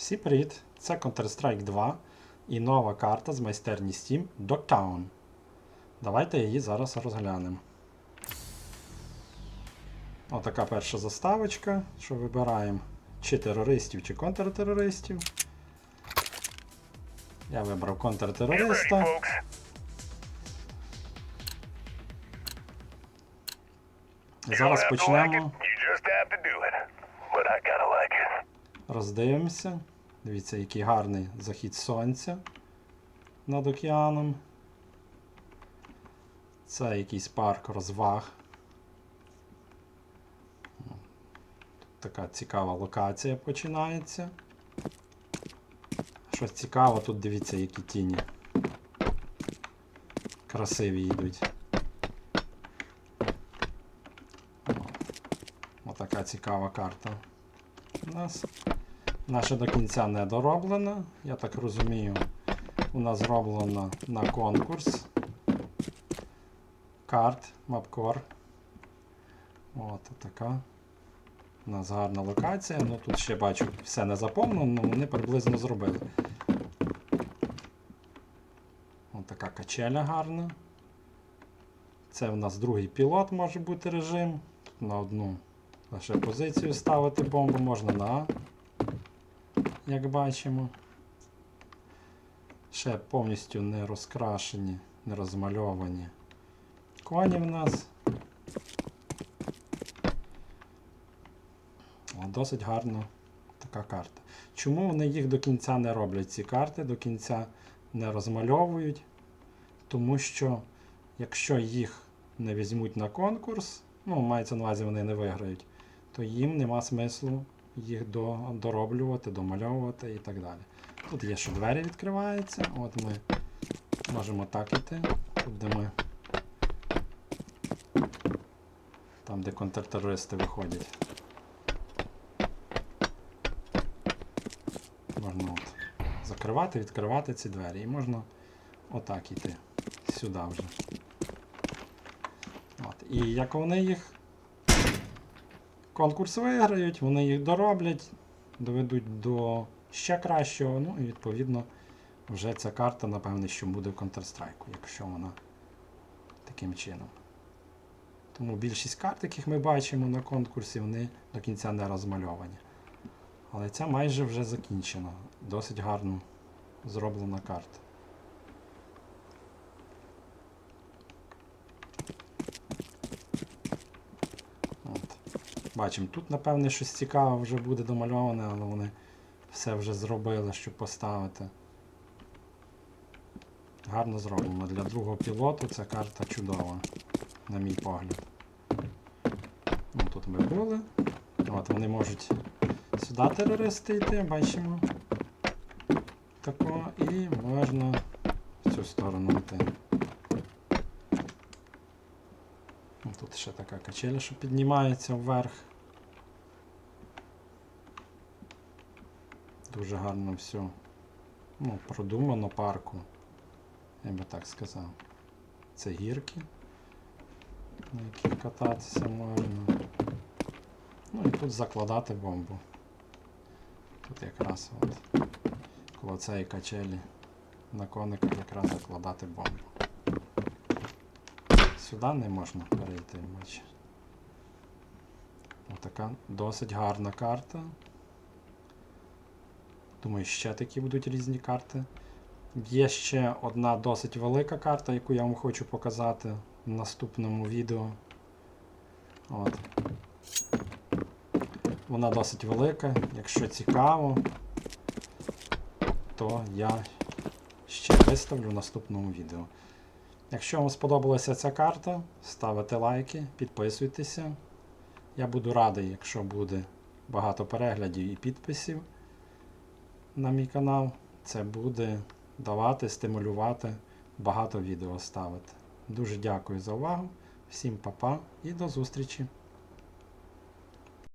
Всі привіт! Це Counter-Strike 2 і нова карта з майстерні Steam Dogtown. Давайте її зараз розглянемо. Отака перша заставочка, що вибираємо чи терористів, чи контртерористів. Я вибрав контртерориста. Зараз почнемо. Роздивимося. Дивіться, який гарний захід сонця над океаном. Це якийсь парк розваг. Тут така цікава локація починається. Щось цікаво, тут дивіться, які тіні. Красиві йдуть. Отака цікава карта у нас. Наша до кінця не дороблена. Я так розумію, вона зроблена на конкурс. Карт, мапкор. От така. У нас гарна локація. Ну тут ще бачу, все не заповнено, але вони приблизно зробили. Ось така качеля гарна. Це в нас другий пілот може бути режим. На одну лише позицію ставити бомбу, можна на як бачимо. Ще повністю не розкрашені, не розмальовані коні в нас. Досить гарна така карта. Чому вони їх до кінця не роблять, ці карти, до кінця не розмальовують? Тому що якщо їх не візьмуть на конкурс, ну, мається на увазі, вони не виграють, то їм нема смислу їх дороблювати, домальовувати і так далі. Тут є, що двері відкриваються. От ми можемо так іти. Тут, де ми. Там, де контртерористи виходять. Можна от закривати, відкривати ці двері. І можна отак іти. Сюди вже. От. І як вони їх конкурс виграють, вони їх дороблять, доведуть до ще кращого. Ну і відповідно вже ця карта, напевне, що буде в Counter-Strike, якщо вона таким чином. Тому більшість карт, яких ми бачимо на конкурсі, вони до кінця не розмальовані. Але ця майже вже закінчена. Досить гарно зроблена карта. От. Бачимо, тут, напевне, щось цікаве вже буде домальоване, але вони все вже зробили, щоб поставити. Гарно зроблено. Для другого пілоту ця карта чудова, на мій погляд. Ну, тут ми були. От вони можуть сюди терористи йти, бачимо. Тако, і можна в цю сторону йти. Ну, Тут ще така качеля, що піднімається вверх. Дуже гарно все. Ну, продумано парку. Я би так сказав. Це гірки, на яких кататися можна. Ну і тут закладати бомбу. Тут якраз от коло цієї качелі на кониках якраз закладати бомбу. Сюди не можна перейти, бачиш. Отака досить гарна карта. Думаю, ще такі будуть різні карти. Є ще одна досить велика карта, яку я вам хочу показати в наступному відео. От. Вона досить велика. Якщо цікаво, то я ще виставлю в наступному відео. Якщо вам сподобалася ця карта, ставите лайки, підписуйтеся. Я буду радий, якщо буде багато переглядів і підписів на мій канал. Це буде давати, стимулювати багато відео ставити. Дуже дякую за увагу. Всім па-па і до зустрічі!